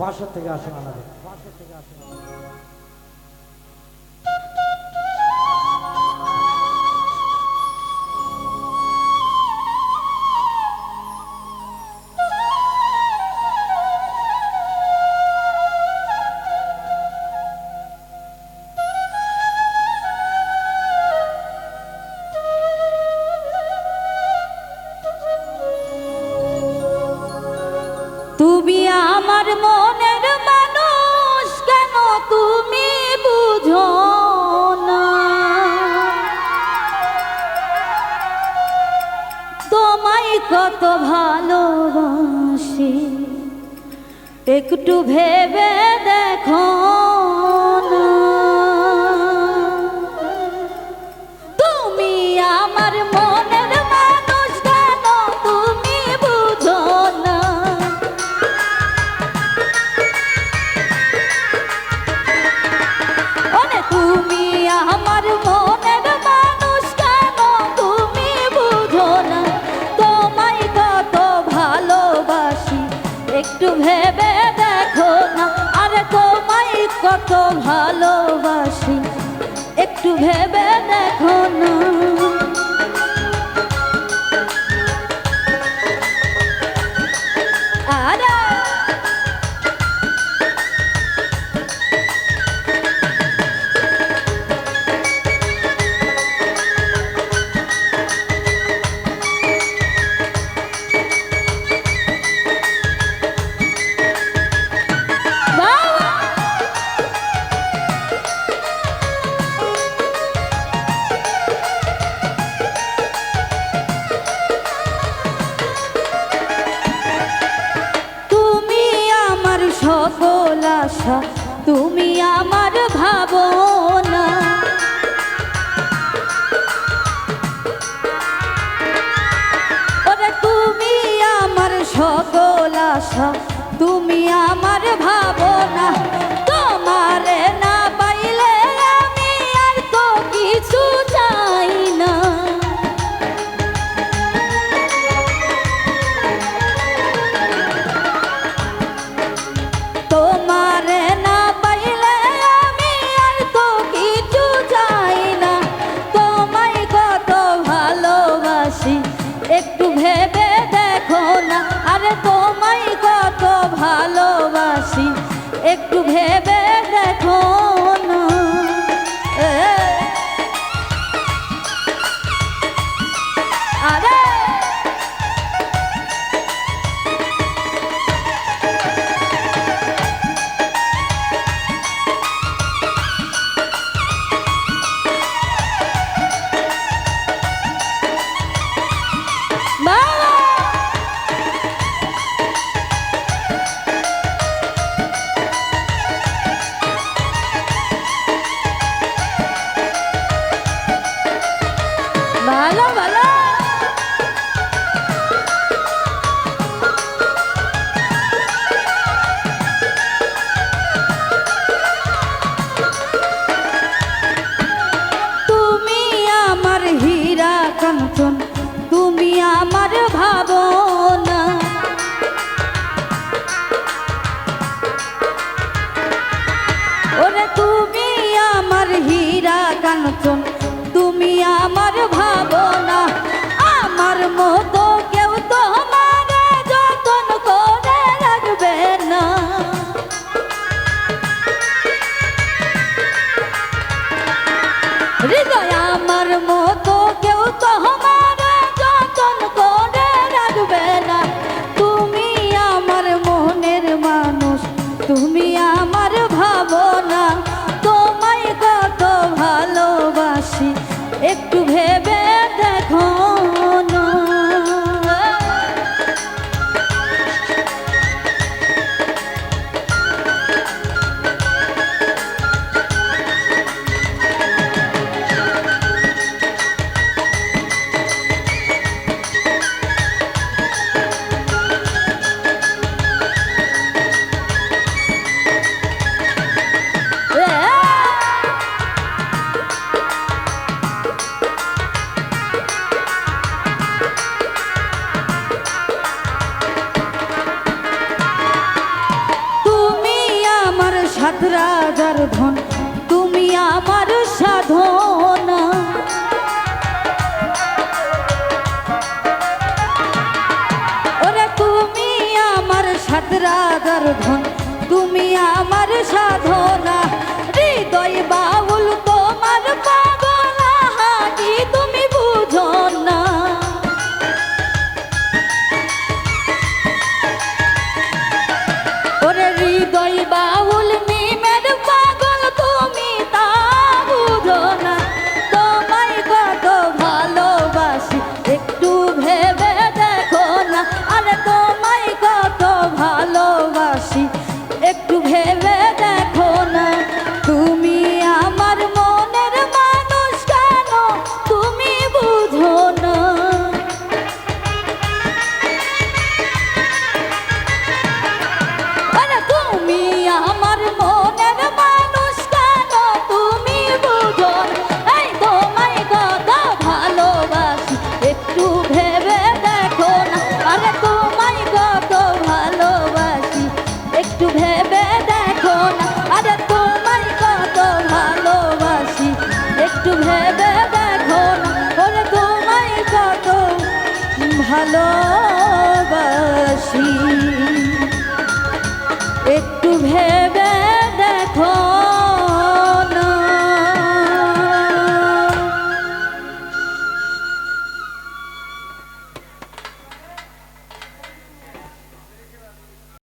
বাসা থেকে আসুন আমাদের। তুমি আমার মন কত ভালোবাসি। একটু ভেবে দেখো। কত ভালোবাসি। একটু ভেবে দেখো না। তুমি আর ভালোবাসি। একটু ভেবে 말라 말라.